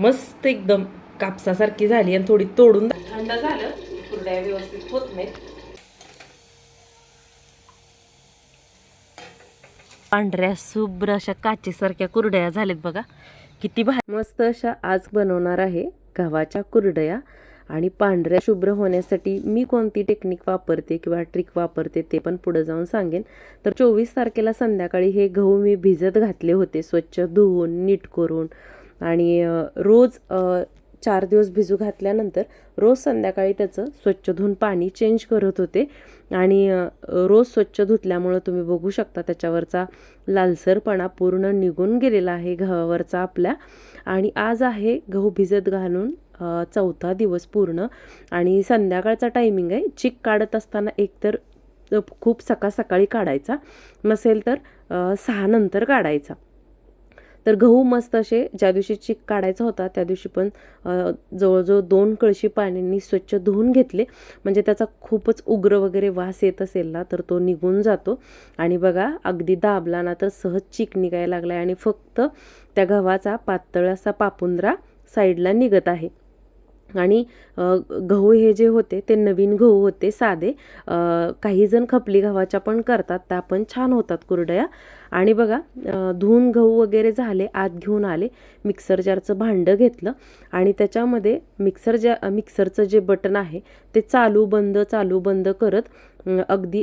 मस्त एकदम कापसासारखी झाली आणि थोडी तोडून थंड झालं कुरड्या व्यवस्थित होत नाहीत. पांढऱ्या शुभ्र अशा काचेसारख्या कुरड्या झाल्यात बघा. किती भारी. मस्त अशा आज बनवणार आहे गव्हाच्या कुरडया आणि पांढऱ्या शुभ्र होण्यासाठी मी कोणती टेक्निक वापरते किंवा ट्रिक वापरते ते पण पुढे जाऊन सांगेन. तर चोवीस तारखेला संध्याकाळी हे गहू मी भिजत घातले होते स्वच्छ धुवून नीट करून. आणि रोज चार दिवस भिजू घातल्यानंतर रोज संध्याकाळी त्याचं स्वच्छ धुवून पाणी चेंज करत होते. आणि रोज स्वच्छ धुतल्यामुळं तुम्ही बघू शकता त्याच्यावरचा लालसरपणा पूर्ण निघून गेलेला आहे गव्हावरचा आपल्या. आणि आज आहे गहू भिजत घालून चौथा दिवस पूर्ण. आणि संध्याकाळचा टायमिंग आहे चिक काढत असताना एकतर खूप सकाळ सकाळी काढायचा. नसेल तर सहा नंतर काढायचा. तर गहू मस्त असे ज्या दिवशी चीक काढायचा होता त्या दिवशी पण जवळजवळ दोन कळशी पाण्याने स्वच्छ धुवून घेतले. म्हणजे त्याचा खूपच उग्र वगैरे वास येत असेल ना तर तो निघून जातो. आणि बघा अगदी दाबला ना तर सहज चीक निघायला लागलाय. आणि फक्त त्या गव्हाचा पातळ असा पापुंद्रा साईडला निघत आहे. आणि गहू हे जे होते ते नवीन गहू होते साधे. काहीजण काही जण खपली गव्हाच्या पण करतात त्या पण छान होतात कुरडया. आणि बघा अ, धुवून गहू वगैरे झाले आत घेऊन आले मिक्सर जारचं भांडं घेतलं आणि त्याच्यामध्ये मिक्सर ज्या मिक्सरचं जे बटन आहे ते चालू बंद चालू बंद करत अगदी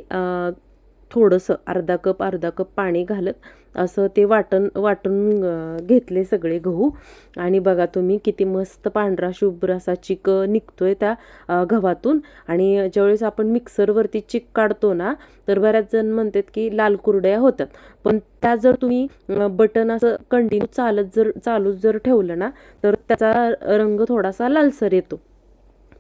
थोडंसं अर्धा कप अर्धा कप पाणी घालत असं ते वाटण वाटून घेतले सगळे गहू. आणि बघा तुम्ही किती मस्त पांढरा शुभ्र असा चिक निघतो आहे त्या गव्हातून. आणि ज्यावेळेस आपण मिक्सरवरती चिक काढतो ना तर बऱ्याच जण म्हणतात की लाल कुरड्या होतात. पण त्या जर तुम्ही बटन असं कंटिन्यू चालत जर चालूच जर ठेवलं ना तर त्याचा रंग थोडासा लालसर येतो.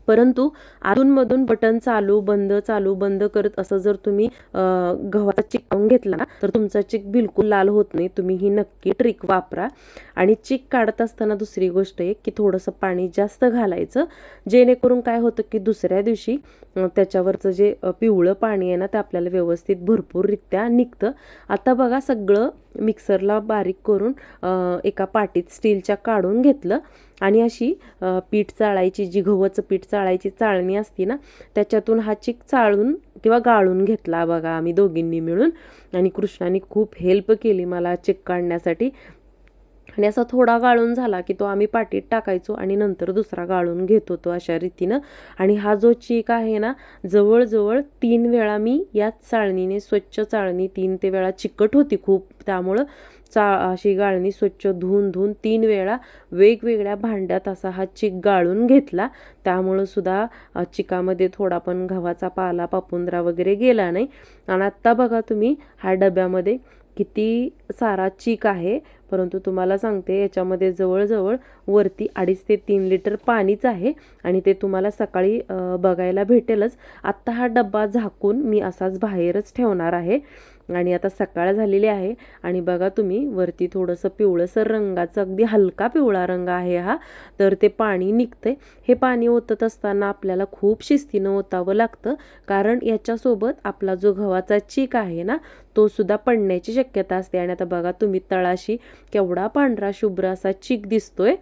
परंतु अधूनमधून बटन चालू बंद चालू बंद करत असं जर तुम्ही गव्हाचा चिक लावून घेतला ना तर तुमचा चिक बिलकुल लाल होत नाही. तुम्ही ही नक्की ट्रिक वापरा. आणि चिक काढत असताना दुसरी गोष्ट आहे की थोडंसं पाणी जास्त घालायचं. जेणेकरून काय होतं की दुसऱ्या दिवशी त्याच्यावरचं जे पिवळं पाणी आहे ना ते आपल्याला व्यवस्थित भरपूररित्या निघतं. आता बघा सगळं मिक्सरला बारीक करून एका पाटीत स्टीलच्या काढून घेतलं. आणि अशी पीठ चाळायची जी गव्हाचं पीठ चाळायची चाळणी असते ना त्याच्यातून हा चिक चाळून किंवा गाळून घेतला बघा आम्ही दोघींनी मिळून. आणि कृष्णाने खूप हेल्प केली मला चिक काढण्यासाठी. आणि असा थोडा गाळून झाला की तो आम्ही पाटीत टाकायचो आणि नंतर दुसरा गाळून घेत होतो अशा रीतीनं. आणि हा जो चीक आहे ना जवळजवळ तीन वेळा मी याच चाळणीने स्वच्छ चाळणी तीन ते वेळा चिकट होती खूप. त्यामुळं चा अशी गाळणी स्वच्छ धुवून धुवून तीन वेळा वेगवेगळ्या भांड्यात असा हा चिक गाळून घेतला. त्यामुळं सुद्धा चिकामध्ये थोडा पण गव्हाचा पाला पापुंद्रा वगैरे गेला नाही. आणि आत्ता बघा तुम्ही ह्या डब्यामध्ये किती सारा चीक आहे. परंतु तुम्हाला सांगते याच्यामध्ये जवळजवळ वरती अडीच ते तीन लिटर पाणीच आहे आणि ते तुम्हाला सकाळी बघायला भेटेलच. आत्ता हा डब्बा झाकून मी असाच बाहेरच ठेवणार आहे. आणि आता सकाळ झालेली आहे. आणि बघा तुम्ही वरती थोडंसं पिवळंसर रंगाचं अगदी हलका पिवळा रंग आहे हा. तर ते पाणी निघतंय. हे पाणी ओतत असताना आपल्याला खूप शिस्तीनं ओतावं लागतं. कारण याच्यासोबत आपला जो गव्हाचा चीक आहे ना तो सुद्धा पडण्याची शक्यता असते. आणि आता बघा तुम्ही तळाशी केवढा पांढरा शुभ्र असा चीक दिसतोय.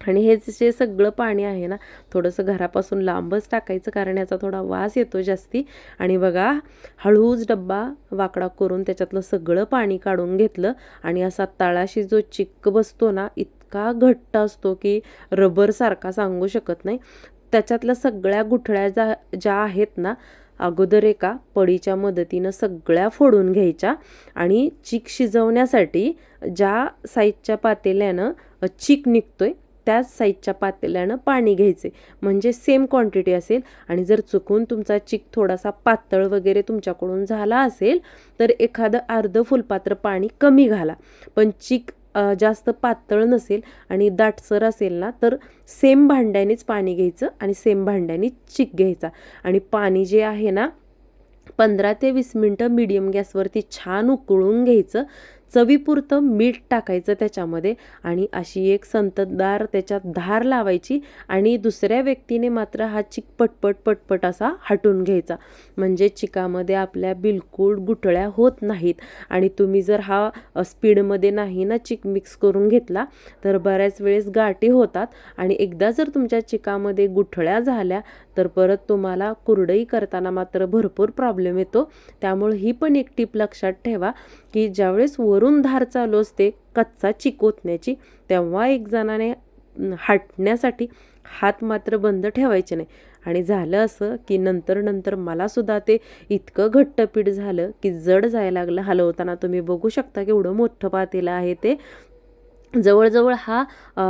आणि हे जे सगळं पाणी आहे ना थोडंसं घरापासून लांबच टाकायचं कारण याचा थोडा वास येतो जास्ती. आणि बघा हळूच डब्बा वाकडा करून त्याच्यातलं सगळं पाणी काढून घेतलं. आणि असा तळाशी जो चिक्क बसतो ना इतका घट्ट असतो की रबरसारखा सांगू शकत नाही. त्याच्यातल्या सगळ्या गुठळ्या ज्या ज्या आहेत ना अगोदर एका पडीच्या मदतीनं सगळ्या फोडून घ्यायच्या. आणि चीक शिजवण्यासाठी ज्या साईजच्या पातेल्यानं अ, चीक निघतोय त्याच साईजच्या पातेल्यानं पाणी घ्यायचे. म्हणजे सेम क्वांटिटी असेल. आणि जर चुकून तुमचा चिक थोडासा पातळ वगैरे तुमच्याकडून झाला असेल तर एखादं अर्ध फुलपात्र पाणी कमी घाला. पण चिक जास्त पातळ नसेल आणि दाटसर असेल ना तर सेम भांड्यानेच पाणी घ्यायचं आणि सेम भांड्याने चिक घ्यायचा. आणि पाणी जे आहे ना पंधरा ते वीस मिनटं मीडियम गॅसवरती छान उकळून घ्यायचं. चवीपुरतं मीठ टाकायचं त्याच्यामध्ये आणि अशी एक संततदार त्याच्यात धार लावायची आणि दुसऱ्या व्यक्तीने मात्र हा चिक पटपट पटपट असा हटून घ्यायचा. म्हणजे चिकामध्ये आपल्या बिलकुल गुठळ्या होत नाहीत आणि तुम्ही जर हा स्पीडमध्ये नाही ना चिक मिक्स करून घेतला तर बऱ्याच वेळेस गाठी होतात आणि एकदा जर तुमच्या चिकामध्ये गुठळ्या झाल्या तर परत तुम्हाला कुरडई करताना मात्र भरपूर प्रॉब्लेम येतो. त्यामुळे ही पण एक टीप लक्षात ठेवा. की ज्यावेळेस वरून धार चालू असते कच्चा चिकोतण्याची तेव्हा एक जणाने हटण्यासाठी हात मात्र बंद ठेवायचे नाही. आणि झालं असं की नंतर नंतर मला सुद्धा ते इतकं घट्ट पीठ झालं की जड जायला लागलं. हलवताना तुम्ही बघू शकता की एवढं मोठं पातेलं आहे ते. जवळजवळ हा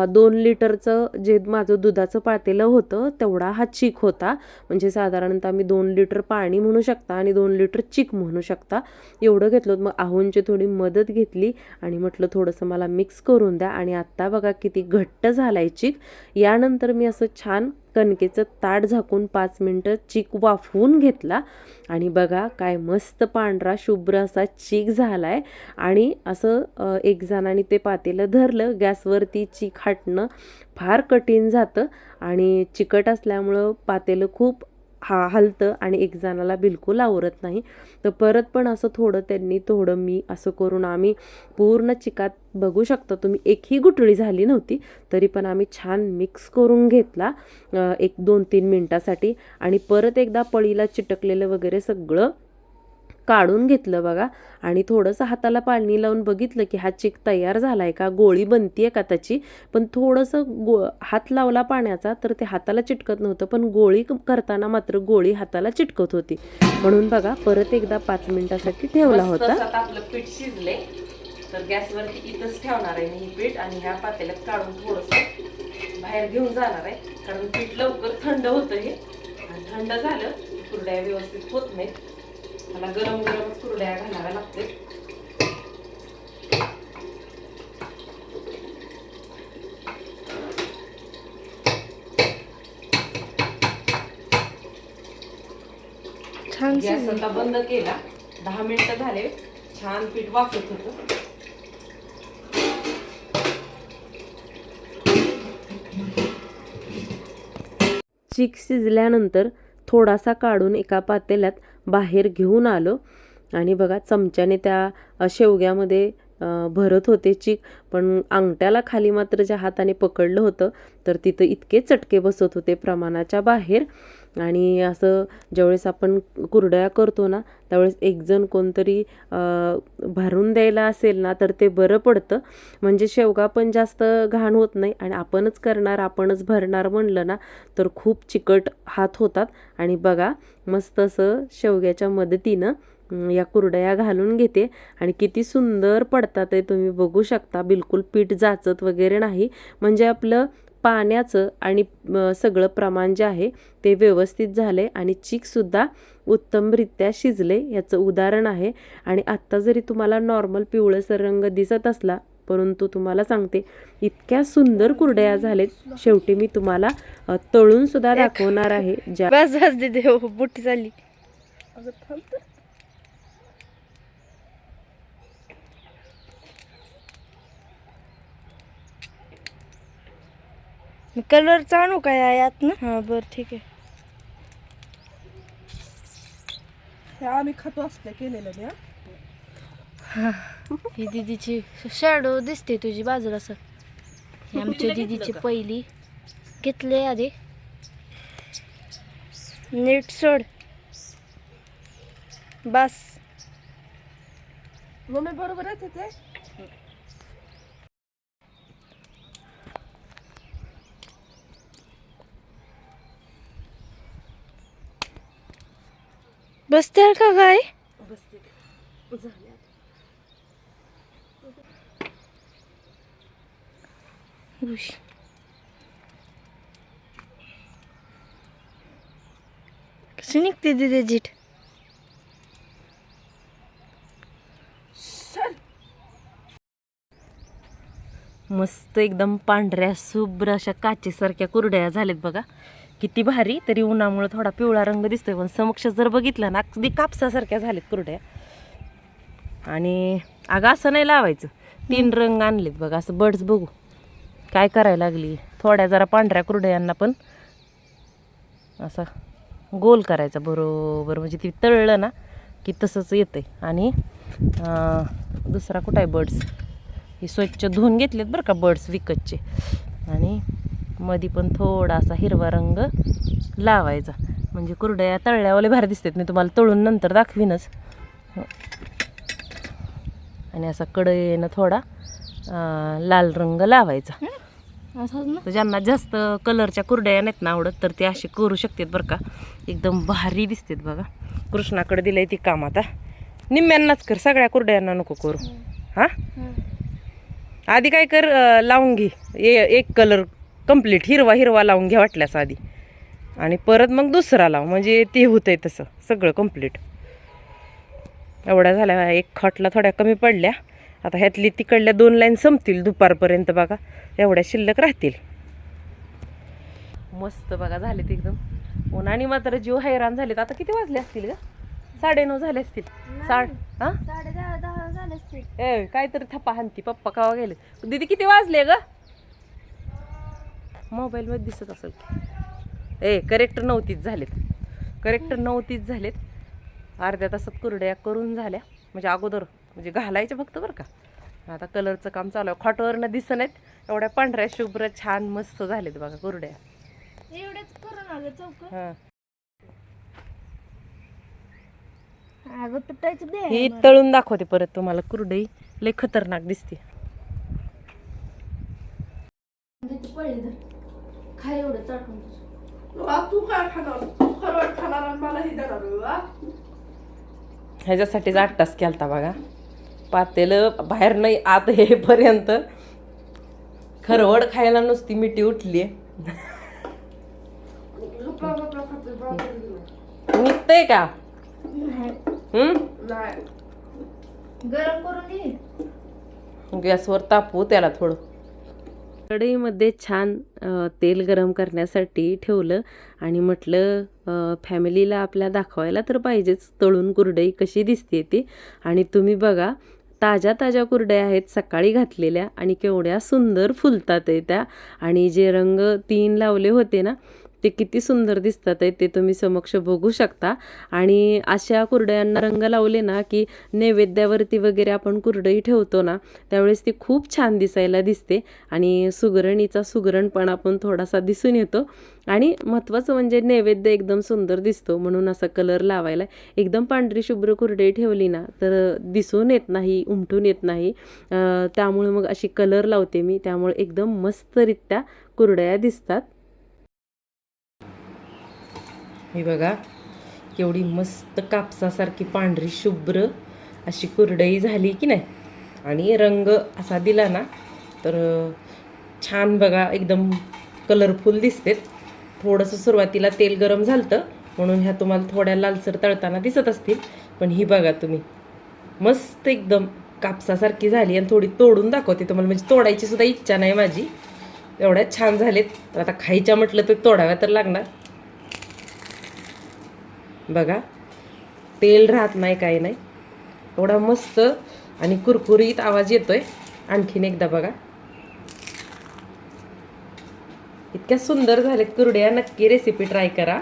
दोन लिटरचं जे माझं दुधाचं पातेलं होतं तेवढा हा चीक होता. म्हणजे साधारणतः मी दोन लिटर पाणी म्हणू शकता आणि दोन लिटर चीक म्हणू शकता. एवढं घेतलं होतं. मग आहूंची थोडी मदत घेतली आणि म्हटलं थोडंसं मला मिक्स करून द्या. आणि आत्ता बघा किती घट्ट झाला आहे चीक. यानंतर मी असं छान कणकेचं ताट झाकून पाच मिनटं चीक वाफवून घेतला. आणि बघा काय मस्त पांढरा शुभ्र असा चीक झाला आहे आणि असं एक जणाने ते पातेलं धरलं. गॅसवरती चीक हाटणं फार कठीण जातं. आणि चिकट असल्यामुळं पातेलं खूप हा हलतं आणि एक जणाला बिलकुल आवरत नाही. तर परत पण असं थोडं त्यांनी थोडं मी असं करून आम्ही पूर्ण चिकात बघू शकता. तुम्ही एकही गुठळी झाली नव्हती तरी पण आम्ही छान मिक्स करून घेतला एक दोन तीन मिनटासाठी. आणि परत एकदा पळीला चिटकलेलं वगैरे सगळं काढून घेतलं बघा. आणि थोडंसं हाताला पाणी लावून बघितलं की हा चिक तयार झाला आहे का? गोळी बनतीये का त्याची? पण थोडंसं गो हात लावला पाण्याचा तर ते हाताला चिटकत नव्हतं पण गोळी करताना मात्र गोळी हाताला चिटकत होती. म्हणून बघा परत एकदा पाच मिनिटासाठी ठेवला होता. आता आपलं पीठ शिजले. तर गॅसवरती इथंच ठेवणार आहे मी हे पीठ आणि ह्या पातेल्यात काढून थोडस बाहेर घेऊन जाणार आहे. कारण पीठ लवकर थंड होतं हे. आणि थंड झालं कुरड्या व्यवस्थित होत नाहीत. मला गरम गरमच कुरड्या घालाव्या लागते गॅस आता बंद केला. दहा मिनिटं झाले. छान पीठ वाफत होतं. चीक शिजल्यानंतर थोडासा काढून एका पातेल्यात बाहेर घेऊन आलो. आणि बघा चमच्याने त्या शेवग्यामध्ये भरत होते चीक. पण अंगठ्याला खाली मात्र ज्या हाताने पकडलं होतं तर तिथं इतके चटके बसत होते प्रमाणाच्या बाहेर. आणि असं ज्यावेळेस आपण कुरडया करतो ना त्यावेळेस एकजण कोणतरी भरून द्यायला असेल ना तर ते बरं पडतं. म्हणजे शेवगा पण जास्त घाण होत नाही आणि आपणच करणार आपणच भरणार म्हणलं ना तर खूप चिकट हात होतात. आणि बघा मस्त असं शेवग्याच्या मदतीनं या कुरडया घालून घेते. आणि किती सुंदर पडतात ते तुम्ही बघू शकता. बिलकुल पीठ जाचत वगैरे नाही. म्हणजे आपलं पाण्याचं आणि सगळं प्रमाण जे आहे ते व्यवस्थित झाले आणि चीकसुद्धा उत्तमरित्या शिजले याचं उदाहरण आहे. आणि आत्ता जरी तुम्हाला नॉर्मल पिवळसर रंग दिसत असला परंतु तुम्हाला सांगते इतक्या सुंदर कुरडया झालेत. शेवटी मी तुम्हाला तळून सुद्धा दाखवणार आहे ज्या बस बस हो कलरचा आणू काय यात ना हा बर ठीक आहे. हे आम्ही खातो असल्या केलेलं हा. ही दीदीची शॅडो दिसते तुझी बाजूला सर. ही आमच्या दीदीची पहिली. घेतले आधी. नीट सोड. बस. मम्मी बरोबर आहे ते बसते का काय कशी निघते दीदी जीठ मस्त एकदम पांढऱ्या शुभ्र अशा काचेसारख्या कुरड्या झाल्यात बघा. किती भारी तरी उन्हामुळे थोडा पिवळा रंग दिसतोय. पण समक्ष जर बघितलं ना अगदी कापसासारख्या झाल्यात कुरड्या. आणि अगं असं नाही लावायचं. तीन रंग आणलेत बघा असं बर्ड्स बघू. काय करायला लागली? थोड्या जरा पांढऱ्या कुरड्यांना पण असा गोल करायचा बरोबर. म्हणजे ती तळलं ना की तसंच येतंय. आणि दुसरा कुठं आहे? बर्ड्स हे स्वच्छ धुवून घेतलेत बरं का बर्ड्स विकतचे. आणि मधी पण थोडासा हिरवा रंग लावायचा. म्हणजे कुरड्या तळल्यावाले भारी दिसतात. मी तुम्हाला तळून नंतर दाखवीनच. आणि असा कढईनं थोडा लाल रंग लावायचा. तर ज्यांना जास्त कलरच्या कुरड्या नाहीत ना आवडत तर ते असे करू शकतात बरं का. एकदम भारी दिसतात बघा. कृष्णाकडे दिलंय ती काम आता. निम्म्यांनाच कर सगळ्या कुरड्यांना नको करू. हां? आधी काय कर लावून घे. एक कलर कंप्लीट हिरवा हिरवा लावून घ्या वाटल्यास आधी. आणि परत मग दुसरा लाव म्हणजे ते होतंय तसं सगळं कंप्लीट एवढ्या झाल्या एक खटला थोड्या कमी पडल्या. आता ह्यातली तिकडल्या दोन लाईन संपतील दुपारपर्यंत बघा. एवढ्या शिल्लक राहतील. मस्त बघा झालेत एकदम. उन्हाने मात्र जीव हैराण झालेत. आता किती वाजले असतील का साडेनऊ झाले असतील. साड हा? साडे ए काहीतरी थप्पा हानती पप्पा कावा गेले दीदी किती वाजले ग? मोबाईल मध्ये दिसत असेल की. ए करेक्टर नव्हतीच झालेत. करेक्टर नव्हतीच झालेत. अर्ध्या तासात कुरड्या करून झाल्या. म्हणजे अगोदर म्हणजे घालायच्या फक्त बरं का. आता कलरचं काम चालू आहे. खॉटवरनं दिसत नाहीत. एवढ्या पांढऱ्या शुभ्र छान मस्त झालेत बघा कुरड्या. हां. ही तळून दाखवते परत तुम्हाला. कुरडई लय खतरनाक दिसते. खा एवढं चाटून वा, तू काय खाणार? तू खरवट खाणार आणि मला हे देणार वा. ह्याच्यासाठीच आठ तास केलता बघा. पातेलं बाहेर नाही आत येईपर्यंत खरवड खायला नुसती मिठी उठली. बापरे. निघतंय का? नाही. हम्म नाही. गरम करून घे गॅसवर तापवू त्याला थोडं. कढईमध्ये छान तेल गरम करण्यासाठी ठेवलं आणि म्हटलं फॅमिलीला आपल्या दाखवायला तर पाहिजेच तळून कुरडई कशी दिसते ती. आणि तुम्ही बघा ताज्या ताज्या कुरड्या आहेत सकाळी घातलेल्या आणि केवढ्या सुंदर फुलतात आहे त्या. आणि जे रंग तीन लावले होते ना ते किती सुंदर दिसतात आहे ते तुम्ही समक्ष बघू शकता. आणि अशा कुरड्यांना रंग लावले ना की नैवेद्यावरती वगैरे आपण कुरडई ठेवतो ना त्यावेळेस ती खूप छान दिसायला दिसते. आणि सुगरणीचा सुगरणपणा पण थोडासा दिसून येतो. आणि महत्त्वाचं म्हणजे नैवेद्य एकदम सुंदर दिसतो म्हणून असा कलर लावायला. एकदम पांढरी शुभ्र कुरडई ठेवली ना तर दिसून येत नाही उमटून येत नाही. त्यामुळे मग अशी कलर लावते मी त्यामुळे एकदम मस्तरित्या कुरडया दिसतात. हे बघा केवढी मस्त कापसासारखी पांढरी शुभ्र अशी कुरडई झाली की नाही? आणि रंग असा दिला ना तर छान बघा एकदम कलरफुल दिसतेत. थोडंसं सुरुवातीला तेल गरम झालं म्हणून ह्या तुम्हाला थोड्या लालसर तळताना दिसत असतील. पण ही बघा तुम्ही मस्त एकदम कापसासारखी झाली आणि थोडी तोडून दाखवते तुम्हाला. म्हणजे तोडायची सुद्धा इच्छा नाही माझी. एवढ्या छान झालेत. तर आता खायच्या म्हटलं तर तोडाव्या तर लागणार. बघा. तेल राहत नाही काही नाही. एवढा मस्त आणि कुरकुरीत आवाज येतोय. आणखीन एकदा बघा. इतक्या सुंदर झालेत कुरड्या. नक्की रेसिपी ट्राय करा.